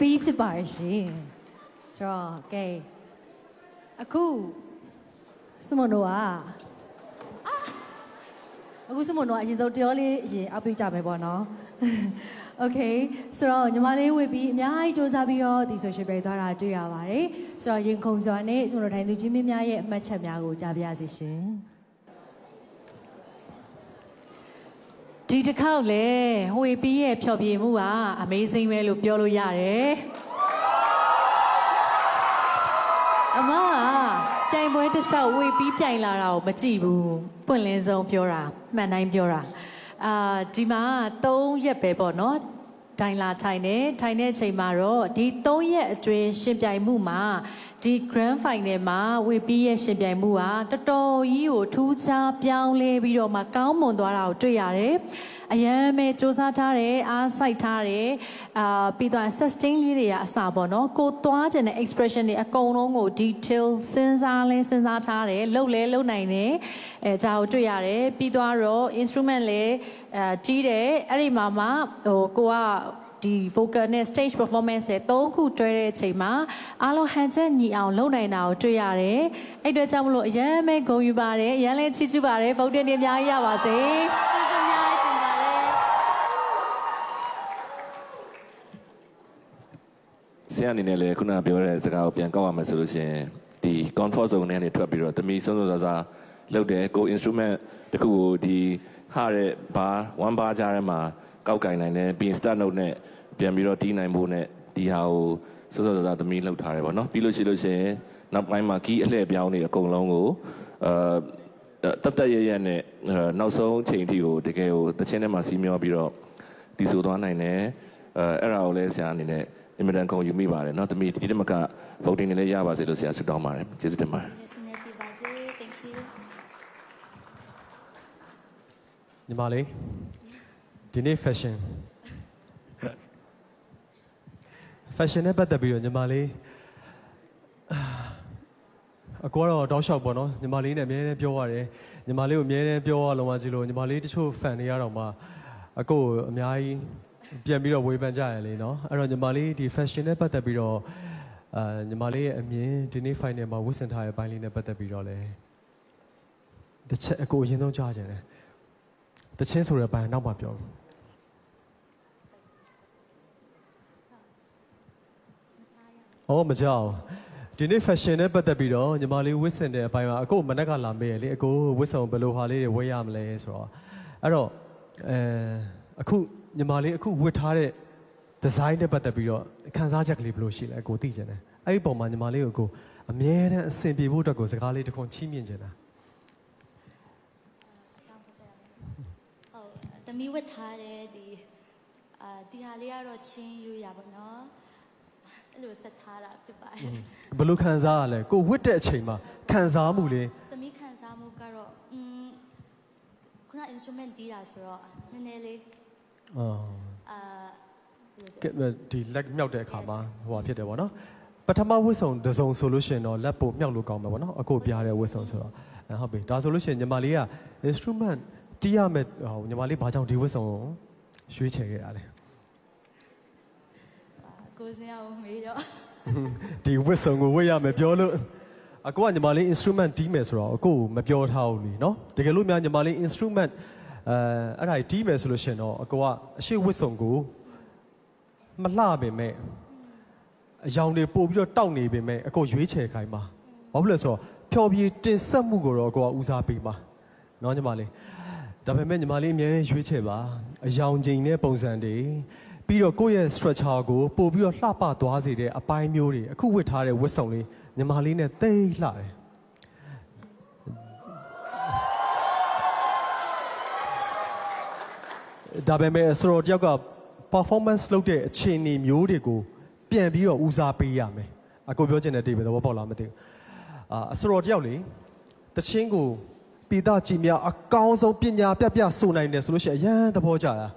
ဝေဘီဖြစ်ပါရဲ့ရှင်ဆိုတော့ကဲအခုစမနိုကအခုစမနိုကအရင်ဆုံးတရောလေးအရင်အပိကြမယ်ပေါ့နော် Okay ဆိုတော့ညီမလေးဝေပြီးအများကြီးစူးစမ်းပြီးတော့ဒီ social media သွားတာတွေ့ရပါတယ်ဆိုတော့ရင်ခုန်စွာနဲ့စမနိုထိုင်သူချင်းမင်းများရဲ့အမှတ်ချက်များကိုကြားပြရစီရှင် ဒီတစ်ခေါက်လေဟွေပီးရဲ့ဖြော်ပြမှုက amazing ပဲလို့ပြောလို့ရတယ်အမကပြိုင်ပွဲတစ်လျှောက်ဝေပီးပြိုင်လာတာကိုမကြည့်ဘူးပွင့်လင်းဆုံးပြောတာမှန်တိုင်းပြောတာအာဒီမှာ3ရက်ပဲပေါ့နော် တိုင်လာထိုင်နေထိုင်တဲ့အချိန်မှာတော့ဒီ3ရက်အတွင်းရှင်ပြိုင်မှုမှာဒီ grand final မှာဝေပီးရဲ့ရှင်ပြိုင်မှုကတော်တော်ကြီးကိုထူးခြားပြောင်းလဲပြီးတော့မှကောင်းမွန်သွားတာကိုတွေ့ရတယ် အရန်ပဲစူးစမ်းထားတယ်အားစိုက်ထားတယ်အာပြီးတော့ sustain လေးတွေကအစာပေါ့နော်ကိုသွားခြင်းတဲ့ expression တွေအကုန်လုံးကို detail စဉ်းစားလဲစဉ်းစားထားတယ်လှုပ်လဲလှုပ်နိုင်တယ်အဲဒါကိုတွေ့ရတယ်ပြီးသွားတော့ instrument လဲအဲကြီးတယ်အဲ့ဒီမှာမှဟိုကိုကဒီ vocal နဲ့ stage performance တွေသုံးခုတွဲတဲ့အချိန်မှာအားလုံးဟန်ချက်ညီအောင်လုပ်နိုင်တာကိုတွေ့ရတယ်။အဲ့အအတွက်ကြောင့်မလို့အရန်ပဲဂုဏ်ယူပါတယ်။အရန်လည်းချီးကျူးပါတယ်။ဗုဒ္ဓတင်အများကြီးရပါစေ။ ဆရာအနေနဲ့လည်းခုနကပြောတဲ့စကားကိုပြန်ကောက်ရမယ်ဆိုလို့ရှိရင်ဒီ comfort zone နဲ့နေထွက်ပြီးတော့တမီစွန်းစွန်းစားစားလုပ်တယ်ကို instrument တခုကိုဒီဟာတဲ့ဘာ one bar ကြားထဲမှာကောက်ကင်နိုင်တယ်ပြီးရင် start note နဲ့ပြန်ပြီးတော့တီးနိုင်ဖို့နဲ့ဒီဟာကိုစွန်းစွန်းစားစားတမီလှုပ်ထားတယ်ပေါ့နော်ပြီးလို့ရှိလို့ရှိရင်နောက်ပိုင်းမှာ key အလှည့်ပြောင်းနေအကုန်လုံးကိုအာတတ်တတ်ရရနဲ့အဲနောက်ဆုံးအချိန်အထိကိုတကယ်ကိုတချင်းထဲမှာစီးမျောပြီးတော့ဒီဆိုသွားနိုင်တယ်အဲအဲ့ဒါကိုလည်းဆရာအနေနဲ့ အင်မတန်ကုန်ယူမိပါတယ်เนาะတမီဒီတမက voting တွေလည်းရပါစေလို့ဆရာဆုတောင်းပါတယ်ကျေးဇူးတင်ပါတယ် ကျေးဇူးများတင်ပါစေ thank you ညီမလေးဒီနေ့ fashion fashion နဲ့ပတ်သက်ပြီးတော့ညီမလေးအကောတော့တောက်လျှောက်ပေါ့နော်ညီမလေးနဲ့အများနဲ့ပြောရတယ်ညီမလေးကိုအများနဲ့ပြောရလုံးဝကြည့်လို့ညီမလေးတချို့ fan တွေကတော့မှအကိုကိုအများကြီး ပြန်ပြီးတော့ဝေဖန်ကြရလေနော်အဲ့တော့ညီမလေးဒီ fashion နဲ့ပတ်သက်ပြီးတော့အာညီမလေးရဲ့အမြင်ဒီနေ့ final မှာဝတ်ဆင်ထားတဲ့ဘိုင်းလေးနဲ့ပတ်သက်ပြီးတော့လဲတစ်ချက်အကိုအရင်ဆုံးကြားကြတယ်တချင်းဆိုတဲ့ဘိုင်းနောက်မှပြောမယ်။အော်မကြောက်ဒီနေ့ fashion နဲ့ပတ်သက်ပြီးတော့ညီမလေးဝတ်ဆင်တဲ့အပိုင်းမှာအကိုမနက်ကလာမေးရလေအကိုဝတ်ဆောင်ဘယ်လိုဟာလေးတွေဝတ်ရမလဲဆိုတော့အဲ့တော့အဲအခု ညီမလေးအခုဝတ်ထားတဲ့ design နဲ့ပတ်သက်ပြီးတော့ခန်းစားချက်ကလေးဘယ်လိုရှိလဲအကိုသိချင်တယ်။အဲ့ဒီပုံမှာညီမလေးကိုအကိုအမြဲတမ်းအဆင်ပြေဖို့အတွက်ကိုစကားလေးတစ်ခွန်းချီးမြှင့်ချင်တာဟုတ်တမီဝတ်ထားတဲ့ဒီအာဒီဟာလေးကတော့ချင်းယူရပါတော့အဲ့လိုဆက်ထားတာဖြစ်ပါတယ်ဘယ်လိုခံစားရလဲကိုဝတ်တဲ့အချိန်မှာခံစားမှုလေးတမီခံစားမှုကတော့อืมခုန instrument တီးတာဆိုတော့နည်းနည်းလေး အော် အာ ကဲဒီလက်မြောက်တဲ့အခါမှာဟိုဟာဖြစ်တယ်ပေါ့နော်ပထမဝတ်ဆောင်တစ်စုံဆိုလို့ရှိရင်တော့လက်ပိုမြောက်လို့ကောင်းမှာပေါ့နော်အခုပြရတဲ့ဝတ်ဆောင်ဆိုတော့အဲဟုတ်ပြီဒါဆိုလို့ရှိရင်ညီမလေးက instrument တီးရမယ်ဟိုညီမလေးဘာကြောင့်ဒီဝတ်ဆောင်ကိုရွေးချယ်ခဲ့ရလဲ ကိုစင်အောင်မေးတော့ ဒီဝတ်ဆောင်ကိုဝတ်ရမယ်ပြောလို့အကိုကညီမလေး instrument တီးမယ်ဆိုတော့အကိုကိုမပြောထားဘူးလीเนาะတကယ်လို့များညီမလေး instrument အဲအဲ့ဒါကြီးတီးမယ်ဆိုလို့ရှင်တော့အကိုကအရှိဝစ်စုံကိုမလှပေမဲ့အယောင်တွေပို့ပြီးတော့တောက်နေပေမဲ့အကိုရွေးချယ်ခိုင်းပါဘာဖြစ်လဲဆိုတော့ဖျော်ဖြေတင်ဆက်မှုကိုတော့အကိုကဦးစားပေးပါနော်ညီမလေးဒါပေမဲ့ညီမလေးအများနဲ့ရွေးချယ်ပါအယောင်ချိန်တဲ့ပုံစံတွေပြီးတော့ကိုယ့်ရဲ့ structure ကိုပို့ပြီးတော့လှပသွားစေတဲ့အပိုင်းမျိုးတွေအခုဝစ်ထားတဲ့ဝစ်စုံလေးညီမလေးနဲ့တိတ်လှတယ် ဒါပေမဲ့ဆိုတော့တယောက်က performance လုပ်တဲ့အခြေအနေမျိုးတွေကိုပြန်ပြီးတော့ဦးစားပေးရမယ်အကိုပြောချင်တဲ့တိပဲသဘောပေါက်လားမသိဘူးအာအဆိုတော့တယောက်လေတချင်းကိုပိသားကြည်များအကောင်းဆုံးပညာပြပြဆိုနိုင်တယ်ဆိုလို့ရှိရင်အရန်သဘောကျတာ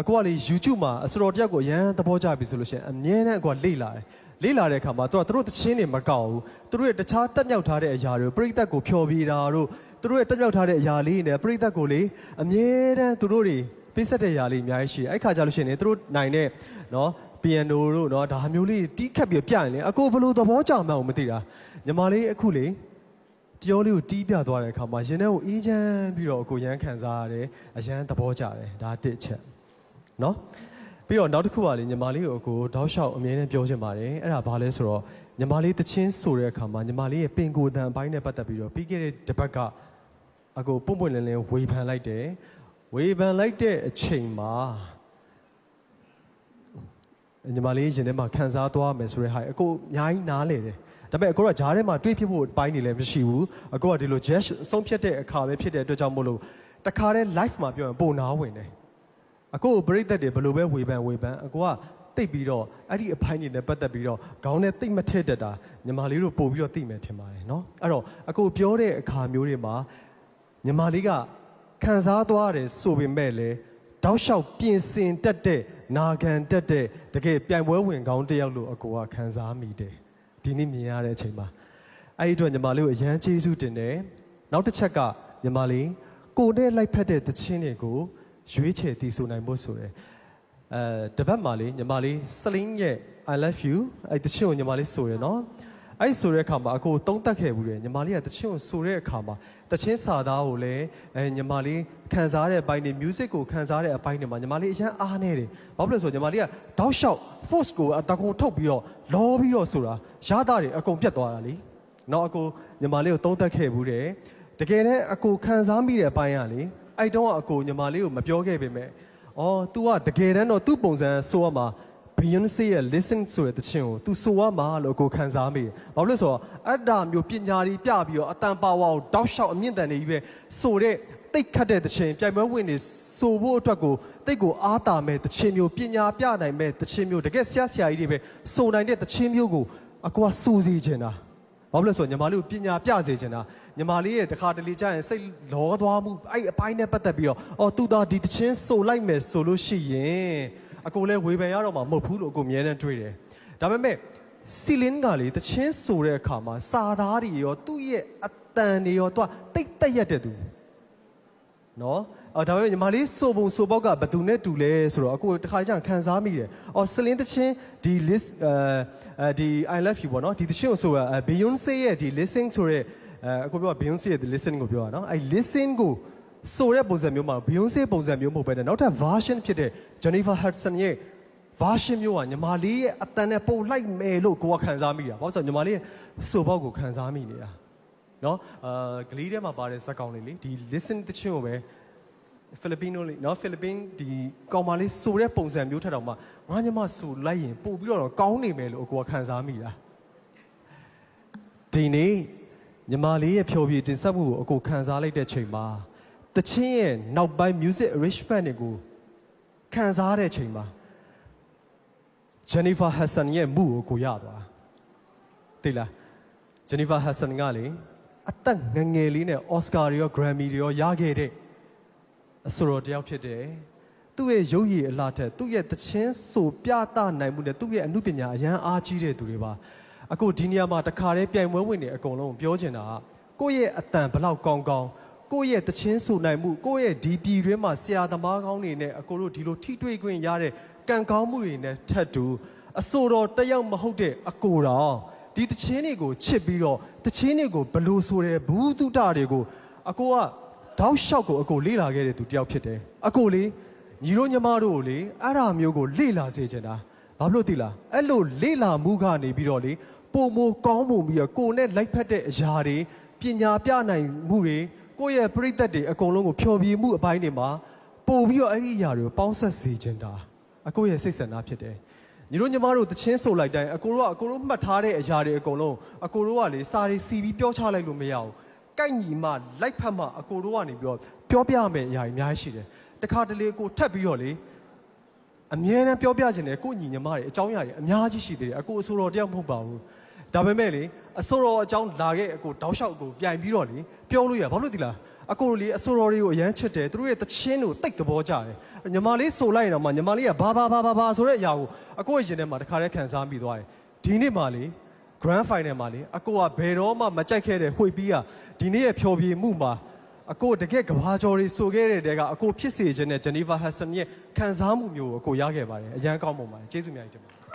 အကိုကလေ YouTube မှာအဆိုတော့တယောက်ကိုအရန်သဘောကျပြီဆိုလို့ရှိရင်အမြဲတမ်းအကိုကလေ့လာတယ်လေ့လာတဲ့အခါမှာသူကသူတို့တချင်းတွေမကောက်ဘူးသူတို့ရဲ့တခြားတက်မြောက်ထားတဲ့အရာတွေကိုပြိသက်ကိုဖျော်ပြတာတို့သူတို့ရဲ့တက်မြောက်ထားတဲ့အရာလေးတွေနဲ့ပြိသက်ကိုလေအမြဲတမ်းသူတို့တွေ ပေးဆက်တဲ့ຢာလေးအများကြီးရှိတယ်အဲ့ခါကြလို့ရှိရင်လေသူတို့နိုင်တဲ့နော်ပီယန်နိုတို့နော်ဒါမျိုးလေးတီးခတ်ပြီးပြရင်လေအကိုဘယ်လိုသဘောကျမှန်းကိုမသိတာညီမလေးအခုလေတယောလေးကိုတီးပြသွားတဲ့အခါမှာရင်ထဲကိုအေးချမ်းပြီးတော့အကိုရမ်းခံစားရတယ်အရန်သဘောကျတယ်ဒါတစ်ချက်နော်ပြီးတော့နောက်တစ်ခုကလေညီမလေးကိုအကိုတောက်လျှောက်အမြဲတမ်းပြောချင်ပါတယ်အဲ့ဒါဘာလဲဆိုတော့ညီမလေးတချင်းဆိုတဲ့အခါမှာညီမလေးရဲ့ပင်ကိုယ်တန်အပိုင်းနဲ့ပတ်သက်ပြီးတော့ပြီးခဲ့တဲ့တစ်ပတ်ကအကိုပုံပွင့်လင်းလင်းဝေဖန်လိုက်တယ် ဝေဖန်လိုက်တဲ့အချိန်မှာ ညီမလေးရင်ထဲမှာခံစားသွားမယ်ဆိုတဲ့ဟာအကိုအများကြီးနားလေတယ်ဒါပေမဲ့အကိုကဂျားထဲမှာတွေးဖြစ်ဖို့အပိုင်းနေလည်းမရှိဘူးအကိုကဒီလို jazz ဆုံးဖြတ်တဲ့အခါပဲဖြစ်တဲ့အတွက်ကြောင့်မို့လို့တခါတည်း live မှာပြောရင်ပုံနာဝင်တယ်အကိုကိုပြိသက်တွေဘယ်လိုပဲဝေဖန်ဝေဖန်အကိုကတိတ်ပြီးတော့အဲ့ဒီအပိုင်းတွေနဲ့ပတ်သက်ပြီးတော့ခေါင်းနဲ့တိတ်မထက်တတ်တာညီမလေးတို့ပို့ပြီးတော့သိမယ်ထင်ပါတယ်เนาะအဲ့တော့အကိုပြောတဲ့အခါမျိုးတွေမှာညီမလေးက ခံစားသွားတယ်ဆိုပေမဲ့လည်းတောက်လျှောက်ပြင်ဆင်တက်တဲ့နာခံတက်တဲ့တကယ်ပြိုင်ပွဲဝင်ကောင်းတစ်ယောက်လို့အကိုကခံစားမိတယ်ဒီနေ့မြင်ရတဲ့အချိန်မှာအဲ့ဒီအတွက်ညီမလေးကိုအရန်ကျေးဇူးတင်တယ်နောက်တစ်ချက်ကညီမလေးကိုနဲ့လိုက်ဖက်တဲ့သချင်းတွေကိုရွေးချယ်တည်ဆိုနိုင်ဖို့ဆိုရယ်အဲတပတ်မှာလေညီမလေးစလင်းရဲ့ I love you အဲ့သချင်းကိုညီမလေးဆိုရယ်နော် အဲ့ဆိုတဲ့အခါမှာအကိုသုံးသက်ခဲ့ဘူးတယ်ညီမလေးကတချင်းကိုဆိုတဲ့အခါမှာတချင်းစာသားကိုလည်းအဲညီမလေးခံစားတဲ့အပိုင်းတွေ music ကိုခံစားတဲ့အပိုင်းတွေမှာညီမလေးအရန်အားနေတယ်ဘာဖြစ်လို့လဲဆိုတော့ညီမလေးကတောက်လျှောက် force ကိုအတကုံထုတ်ပြီးတော့လောပြီးတော့ဆိုတာရတာတွေအကုန်ပြတ်သွားတာလीနောက်အကိုညီမလေးကိုသုံးသက်ခဲ့ဘူးတယ်တကယ်တမ်းအကိုခံစားမိတဲ့အပိုင်းကလေအဲ့တုန်းကအကိုညီမလေးကိုမပြောခဲ့ပေမဲ့အော် तू ကတကယ်တမ်းတော့သူ့ပုံစံဆိုရမှာ Beyonce ရဲ့ listen ဆိုတဲ့တခြင်းကို तू ဆိုရမှာလို့ကိုခံစားမိတယ်။ဘာလို့လဲဆိုတော့အဲ့ဒါမျိုးပညာတွေပြပြီးတော့အတန်ပါဝါကိုတောက်လျှောက်အမြင့်တန်တွေကြီးပဲဆိုတဲ့တိတ်ခတ်တဲ့တခြင်းပြိုင်ပွဲဝင်နေဆိုဖို့အတွက်ကိုတိတ်ကိုအားတာမဲ့တခြင်းမျိုးပညာပြနိုင်မဲ့တခြင်းမျိုးတကယ်ဆရာဆရာကြီးတွေပဲဆိုနိုင်တဲ့တခြင်းမျိုးကိုအကွာစူစီချင်တာ။ဘာလို့လဲဆိုတော့ညီမလေးကိုပညာပြစေချင်တာညီမလေးရဲ့တခါတလေကြာရင်စိတ်လောသွားမှုအဲ့အပိုင်းနဲ့ပတ်သက်ပြီးတော့အော်သူသားဒီတခြင်းဆိုလိုက်မယ်ဆိုလို့ရှိရင် အကိုလည်းဝေဖန်ရတော့မှာမဟုတ်ဘူးလို့အကိုအမြဲတမ်းတွေးတယ်။ဒါပေမဲ့စီလင်းကလေတချင်းဆိုတဲ့အခါမှာစာသားတွေရောသူ့ရဲ့အတန်တွေရောသူကတိတ်တက်ရက်တဲ့သူ။နော်။အော်ဒါပေမဲ့ညီမလေးဆိုပုံဆိုပေါက်ကဘယ်သူနဲ့တူလဲဆိုတော့အကိုတခါကျရင်ခံစားမိတယ်။အော်စီလင်းတချင်းဒီ list အဲဒီ I love you ပေါ့နော်။ဒီတချင်းကိုဆိုတာ Beyonce ရဲ့ဒီ listening ဆိုတဲ့အဲအကိုပြော Beyonce ရဲ့ဒီ listening ကိုပြောတာနော်။အဲ listen ကို ဆိုတဲ့ပုံစံမျိုးမှာ Beyonce ပုံစံမျိုးမဟုတ်ဘဲနဲ့နောက်ထပ် version ဖြစ်တဲ့ Jennifer Hudson ရဲ့ version မျိုးကညီမလေးရဲ့အတန်နဲ့ပုံလိုက်မယ်လို့ကိုကခံစားမိတာ။ဘာလို့ဆိုတော့ညီမလေးရဲ့ဆိုပေါက်ကိုခံစားမိနေတာ။နော်အာဂလီးထဲမှာပါတဲ့ဇက်ကောင်လေးလေဒီ listen တချင်းကိုပဲဖိလစ်ပင်းတို့လေနော်ဖိလစ်ပင်းဒီကောင်မလေးဆိုတဲ့ပုံစံမျိုးထက်တော့မှငါညီမဆိုလိုက်ရင်ပို့ပြီးတော့ကောင်းနေမယ်လို့ကိုကခံစားမိတာ။ဒီနေ့ညီမလေးရဲ့ဖြောပြတင်ဆက်မှုကိုအကိုခံစားလိုက်တဲ့ချိန်မှာ တချင်းရဲ့နောက်ပိုင်း music arrangement တွေကိုခံစားတဲ့ချိန်မှာ Jennifer Hudson ရဲ့မှုကိုကိုရသွားသိလား Jennifer Hudson ကလေအသက်ငယ်ငယ်လေးနဲ့ Oscar တွေရော Grammy တွေရောရခဲ့တဲ့အဆိုတော်တစ်ယောက်ဖြစ်တယ်သူ့ရဲ့ရုပ်ရည်အလားထက်သူ့ရဲ့တချင်းဆိုပြသနိုင်မှုနဲ့သူ့ရဲ့အမှုပညာအရန်အားကြီးတဲ့သူတွေပါအခုဒီနေရာမှာတခါတည်းပြိုင်ပွဲဝင်နေအကုန်လုံးပြောချင်တာကကိုယ့်ရဲ့အတန်ဘလောက်ကောင်းကောင်း ကိုယ့်ရဲ့တချင်းဆိုနိုင်မှုကိုယ့်ရဲ့ဒီပြည်တွင်းမှာဆရာသမားကောင်းတွေနဲ့အကိုတို့ဒီလိုထိတွေ့ခွင့်ရတဲ့ကံကောင်းမှုတွေနဲ့ထပ်တူအဆိုတော်တစ်ယောက်မဟုတ်တဲ့အကိုတော်ဒီတချင်းတွေကိုချစ်ပြီးတော့တချင်းတွေကိုဘလို့ဆိုတဲ့ဘူးတုတတွေကိုအကိုကတောက်လျှောက်ကိုအကိုလေ့လာခဲ့တဲ့သူတယောက်ဖြစ်တယ်အကိုလေညီတို့ညီမတို့ကိုလေအဲ့ဒါမျိုးကိုလေ့လာစေချင်တာဘာဖြစ်လို့သိလားအဲ့လိုလေ့လာမှုကနေပြီးတော့လေပုံမကောင်းမှုပြီးတော့ကိုယ်နဲ့လိုက်ဖက်တဲ့အရာတွေပညာပြနိုင်မှုတွေ ကိုယ့်ရဲ့ပြိသက်တွေအကုန်လုံးကိုဖျော်ဖြေမှုအပိုင်းတွေမှာပို့ပြီးတော့အဲ့ဒီအရာတွေကိုပေါင်းဆက်စေချင်တာအကိုရဲ့စိတ်ဆန္ဒဖြစ်တယ်ညီတို့ညီမတို့တချင်းဆိုလိုက်တိုင်းအကိုတို့ကအကိုတို့မှတ်ထားတဲ့အရာတွေအကုန်လုံးအကိုတို့ကလေစာတွေစီပြီးပြောချလိုက်လို့မရဘူးကိုက်ညီမှလိုက်ဖက်မှအကိုတို့ကနေပြီးတော့ပြောပြမယ်အရာကြီးအများကြီးရှိတယ်တခါတလေကိုထပ်ပြီးတော့လေ အမြဲတမ်းပြောပြခြင်းတယ်ကိုညီညီမတွေအကြောင်းအရာတွေအများကြီးရှိသေးတယ်အကိုအဆိုတော်တယောက်မဟုတ်ပါဘူးဒါပေမဲ့လေအဆိုတော်အကြောင်းလာခဲ့အကိုတောက်လျှောက်အကိုပြိုင်ပြီးတော့လေပြောလို့ရဘာလို့ဒီလားအကိုတို့လေအဆိုတော်တွေကိုအရန်ချစ်တယ်သူတို့ရဲ့တခြင်းကိုတိတ်သဘောကျတယ်ညီမလေးဆိုလိုက်ရင်တော့မှညီမလေးကဘာဘာဘာဘာဘာဆိုတဲ့အရာကိုအကိုရဲ့ရင်ထဲမှာတခါတည်းခံစားမိသွားတယ်ဒီနေ့မှလေ grand final မှာလေအကိုကဘယ်တော့မှမကြိုက်ခဲ့တဲ့ဝှေ့ပြီးကဒီနေ့ရဲ့ဖြော်ပြမှုမှာ အကိုတကယ်ကဘာကျော်တွေဆိုခဲ့တဲ့တဲကအကိုဖြစ်စေခြင်းနဲ့ Jennifer Hudson ရဲ့ခံစားမှုမျိုးကိုအကိုရခဲ့ပါတယ်အရန်ကောင်းပုံပါတယ်ကျေးဇူးအများကြီးတင်ပါတယ်